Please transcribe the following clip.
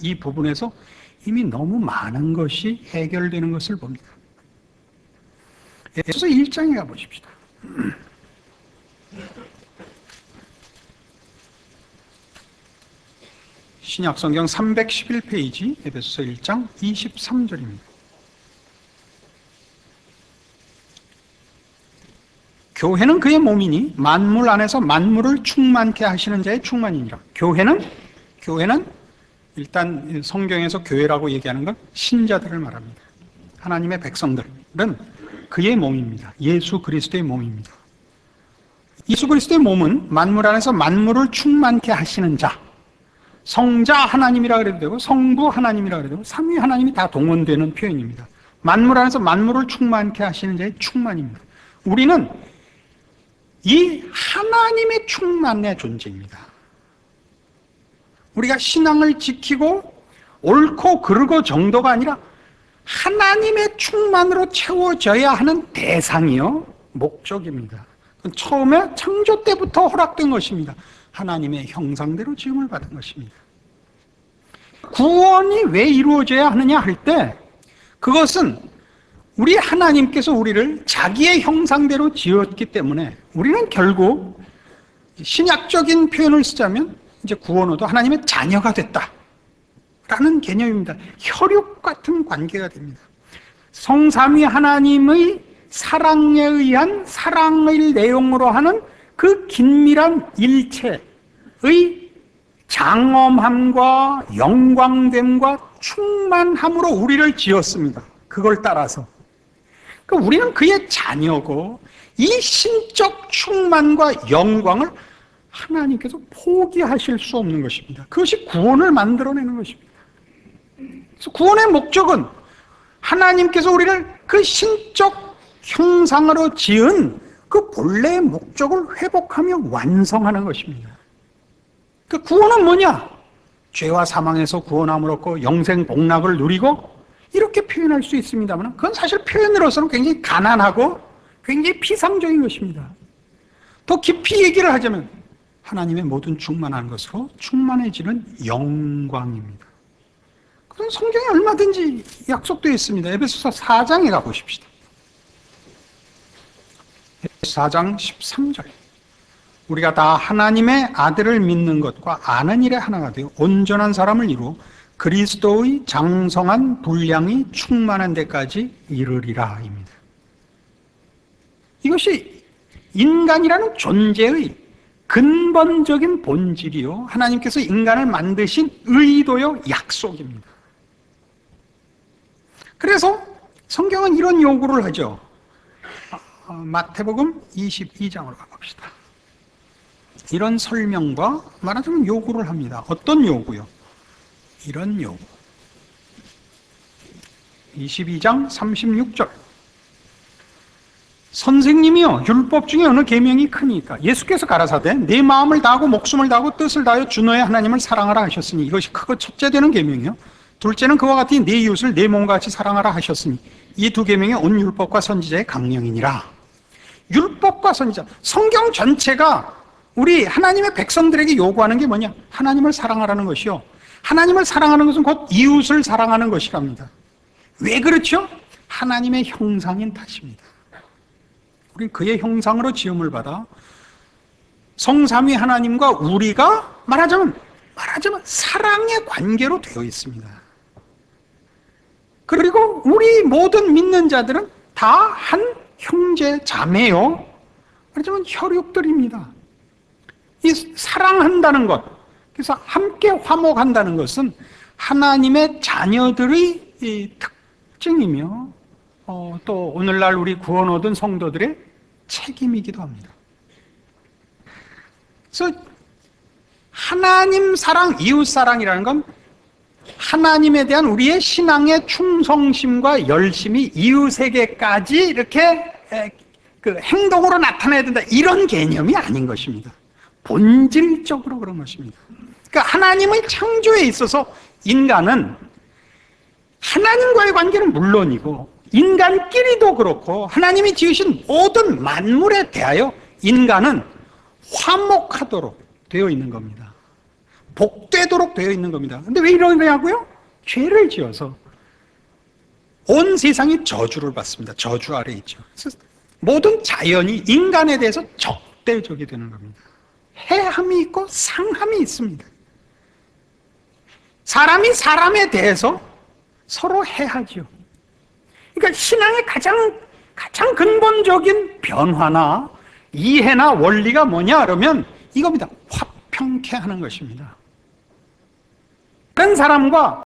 이 부분에서 이미 너무 많은 것이 해결되는 것을 봅니다. 에서 1장에 가보십시다. 신약 성경 311페이지 에베소서 1장 23절입니다. 교회는 그의 몸이니 만물 안에서 만물을 충만케 하시는 자의 충만이니라. 교회는 교회는 일단 성경에서 교회라고 얘기하는 건 신자들을 말합니다. 하나님의 백성들은 그의 몸입니다. 예수 그리스도의 몸입니다. 예수 그리스도의 몸은 만물 안에서 만물을 충만케 하시는 자. 성자 하나님이라 그래도 되고 성부 하나님이라 그래도 되고 삼위 하나님이 다 동원되는 표현입니다. 만물 안에서 만물을 충만케 하시는 자의 충만입니다. 우리는 이 하나님의 충만의 존재입니다. 우리가 신앙을 지키고 옳고 그르고 정도가 아니라 하나님의 충만으로 채워져야 하는 대상이요 목적입니다. 처음에 창조 때부터 허락된 것입니다. 하나님의 형상대로 지음을 받은 것입니다. 구원이 왜 이루어져야 하느냐 할 때 그것은 우리 하나님께서 우리를 자기의 형상대로 지었기 때문에 우리는 결국 신약적인 표현을 쓰자면 이제 구원으도 하나님의 자녀가 됐다. 라는 개념입니다. 혈육 같은 관계가 됩니다. 성삼위 하나님의 사랑에 의한 사랑의 내용으로 하는 그 긴밀한 일체의 장엄함과 영광됨과 충만함으로 우리를 지었습니다. 그걸 따라서. 그러니까 우리는 그의 자녀고 이 신적 충만과 영광을 하나님께서 포기하실 수 없는 것입니다. 그것이 구원을 만들어내는 것입니다. 구원의 목적은 하나님께서 우리를 그 신적 형상으로 지은 그 본래의 목적을 회복하며 완성하는 것입니다. 그 구원은 뭐냐? 죄와 사망에서 구원함을 얻고 영생 복락을 누리고 이렇게 표현할 수 있습니다만 그건 사실 표현으로서는 굉장히 가난하고 굉장히 피상적인 것입니다. 더 깊이 얘기를 하자면 하나님의 모든 충만한 것으로 충만해지는 영광입니다. 그건 성경에 얼마든지 약속되어 있습니다. 에베소서 4장에 가보십시다. 4장 13절. 우리가 다 하나님의 아들을 믿는 것과 아는 일에 하나가 되어 온전한 사람을 이루어 그리스도의 장성한 분량이 충만한 데까지 이르리라입니다. 이것이 인간이라는 존재의 근본적인 본질이요. 하나님께서 인간을 만드신 의도요, 약속입니다. 그래서 성경은 이런 요구를 하죠. 어, 마태복음 22장으로 가봅시다. 이런 설명과 말하자면 요구를 합니다. 어떤 요구요? 이런 요구. 22장 36절. 선생님이요 율법 중에 어느 계명이 크니까 예수께서 가라사대 내 마음을 다하고 목숨을 다하고 뜻을 다하여 주 너의 하나님을 사랑하라 하셨으니 이것이 크고 첫째 되는 계명이요. 둘째는 그와 같이 내 이웃을 내 몸과 같이 사랑하라 하셨으니 이 두 계명이 온 율법과 선지자의 강령이니라. 율법과 선지자 성경 전체가 우리 하나님의 백성들에게 요구하는 게 뭐냐? 하나님을 사랑하라는 것이요. 하나님을 사랑하는 것은 곧 이웃을 사랑하는 것이랍니다. 왜 그렇죠? 하나님의 형상인 탓입니다 우리 그의 형상으로 지음을 받아 성삼위 하나님과 우리가 말하자면 말하자면 사랑의 관계로 되어 있습니다. 그리고 우리 모든 믿는 자들은 다 한 형제 자매요. 말하자면 혈육들입니다. 이 사랑한다는 것, 그래서 함께 화목한다는 것은 하나님의 자녀들의 특징이며 어, 또 오늘날 우리 구원 얻은 성도들의 책임이기도 합니다. 그래서 하나님 사랑, 이웃 사랑이라는 건 하나님에 대한 우리의 신앙의 충성심과 열심이 이웃에게까지 이렇게 그 행동으로 나타내야 된다 이런 개념이 아닌 것입니다. 본질적으로 그런 것입니다. 그러니까 하나님의 창조에 있어서 인간은 하나님과의 관계는 물론이고 인간끼리도 그렇고 하나님이 지으신 모든 만물에 대하여 인간은 화목하도록 되어 있는 겁니다. 복되도록 되어 있는 겁니다. 근데 왜 이러냐고요? 죄를 지어서 온 세상이 저주를 받습니다. 저주 아래 있죠. 모든 자연이 인간에 대해서 적대적이 되는 겁니다. 해함이 있고 상함이 있습니다. 사람이 사람에 대해서 서로 해하죠. 그러니까 신앙의 가장 가장 근본적인 변화나 이해나 원리가 뭐냐 그러면 이겁니다. 화평케 하는 것입니다. 다른 사람과